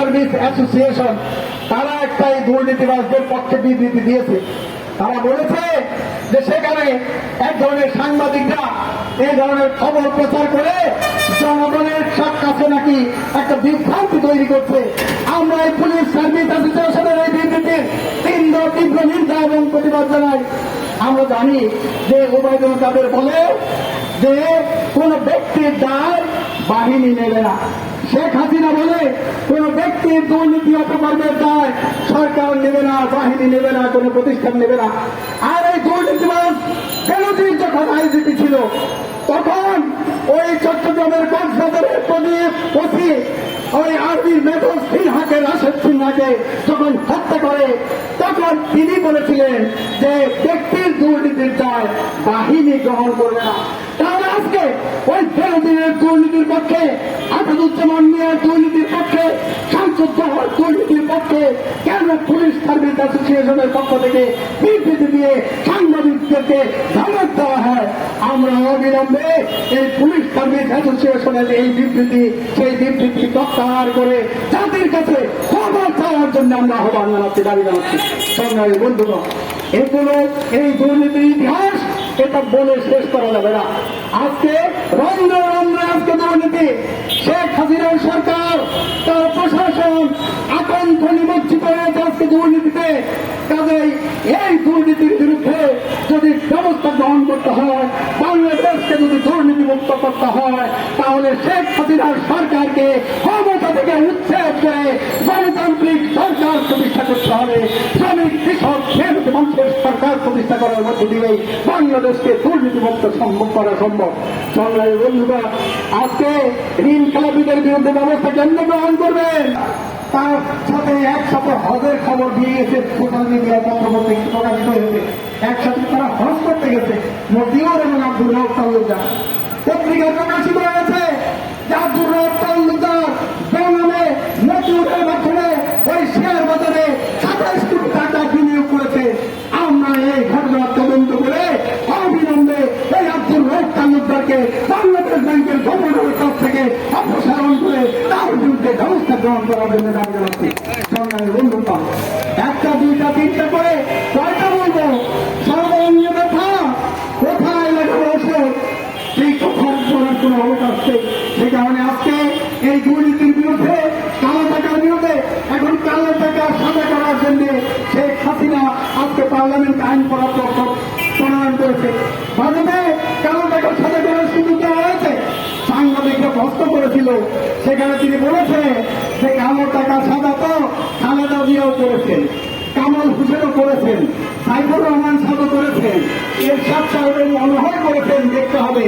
Service association তারা একটা এই দুর্নীতিবাজদের পক্ষে বিবৃতি দিয়েছে। তারা বলেছে যে সেখানে এক ধরনের সাংবাদিকরা এই ধরনের খবর প্রচার করে জনগণের সব কাছে নাকি একটা বিভ্রান্তি তৈরি করছে। আমরা এই পুলিশ সার্ভিস অ্যাসোসিয়েশনের এই বিবৃতির তীব্র তীব্র নিন্দা এবং প্রতিবাদ জানাই। আমরা জানি যে ওবায়দুল কাদের বলে যে কোন ব্যক্তির দায় বাহিনী নেবে না। শেখ হাসিনা বলে, কোন ব্যক্তির দুর্নীতি অপকর্মের দায় সরকার নেবে না, বাহিনী নেবে না, কোন প্রতিষ্ঠান নেবে না। আর এই দুর্নীতিবাজ বেনজির যখন আইজিপি ছিল, তখন ওই চট্টগ্রামের কক্সবাজারের প্রদীপ ওসি, ওই আর্মির মেধল সিনহাকে রাশেদ সিনহাকে যখন হত্যা করে, তখন তিনি বলেছিলেন যে ব্যক্তির দুর্নীতির দায় বাহিনী গ্রহণ করবে না। তাহলে আজকে ওই বেনজিরের দুর্নীতির পক্ষে পুলিশ সার্ভিস অ্যাসোসিয়েশনের পক্ষ থেকে বিবৃতি দিয়ে সাংবাদিকদেরকে দেওয়া হয়। আমরা অবিলম্বে এই পুলিশ সার্ভিস অ্যাসোসিয়েশনের এই বিবৃতি, সেই বিবৃতি প্রত্যাহার করে জাতির কাছে খবর চাওয়ার জন্য আমরা আহ্বান জানাচ্ছি, দাবি জানাচ্ছি। সংগ্রামী এগুলো এই দুর্নীতির ইতিহাস, এটা বলে শেষ করা যাবে না। আজকে রন্ধ্র রন্ধ্রে আজকে দুর্নীতি। শেখ সরকার, তার প্রশাসন আতঙ্ক নিমজ্জিত হয়েছে আজকে দুর্নীতিতে। কাজেই এই দুর্নীতির বিরুদ্ধে যদি ব্যবস্থা গ্রহণ করতে হয়, বাংলাদেশকে যদি দুর্নীতি মুক্ত করতে হয়, তাহলে শেখ হাসিনার সরকারকে ক্ষমতা থেকে উচ্ছেদ করে গণতান্ত্রিক সরকার প্রতিষ্ঠা করতে হবে। শ্রমিক, কৃষক মেহনত সরকার প্রতিষ্ঠা করার মধ্য দিয়েই বাংলাদেশকে দুর্নীতিমুক্ত সম্ভব করা সম্ভব। সংগ্রামী বন্ধুরা, আজকে ঋণ খেলাপিদের বিরুদ্ধে ব্যবস্থা কেন্দ্র গ্রহণ করবেন। তার সাথে একসাথে হজের খবর দিয়ে গেছে সোশ্যাল মিডিয়া পত্রপত্রে প্রকাশিত হয়েছে। একসাথে তারা হজ করতে গেছে। মতিউর এবং আব্দুল রব তালুকদার পত্রিকায় প্রকাশিত হয়েছে যে আব্দুল রব তালুকদার বেঙ্গলে মতিউরের মাধ্যমে ওই শেয়ার বাজারে সাতাইশ কোটি টাকা বিনিয়োগ করেছে আমরা এই ঘটনা তদন্ত করে অবিলম্বে এই আব্দুল রব তালুকদারকে বাংলাদেশ ব্যাংকের গভর্নরের কাছ থেকে অপসারণ করে তার বিরুদ্ধে ব্যবস্থা গ্রহণ করার জন্য দাবি জানাচ্ছি সংগ্রামী বন্ধুগণ একটা দুইটা তিনটা করে কয়টা বলব সর্বনীয় কথা কোথায় লাগাবো ওষুধ সেই কথা করার কোনো অবকাশ নেই সে কারণে আজকে এই দুর্নীতির বিরুদ্ধে কালো টাকার বিরুদ্ধে এখন কালো টাকা সাদা করার জন্য শেখ হাসিনা আজকে পার্লামেন্ট আইন করার প্রণয়ন করেছে ভারতে কালো প্রশ্ন করেছিল, সেখানে তিনি বলেছেন যে কামর টাকা সাদা তো, খালেদা জিয়াও করেছেন, কামাল হোসেনও করেছেন, সাইফুর রহমান সাদা করেছেন এর সাথে হয় করেছেন, দেখতে হবে।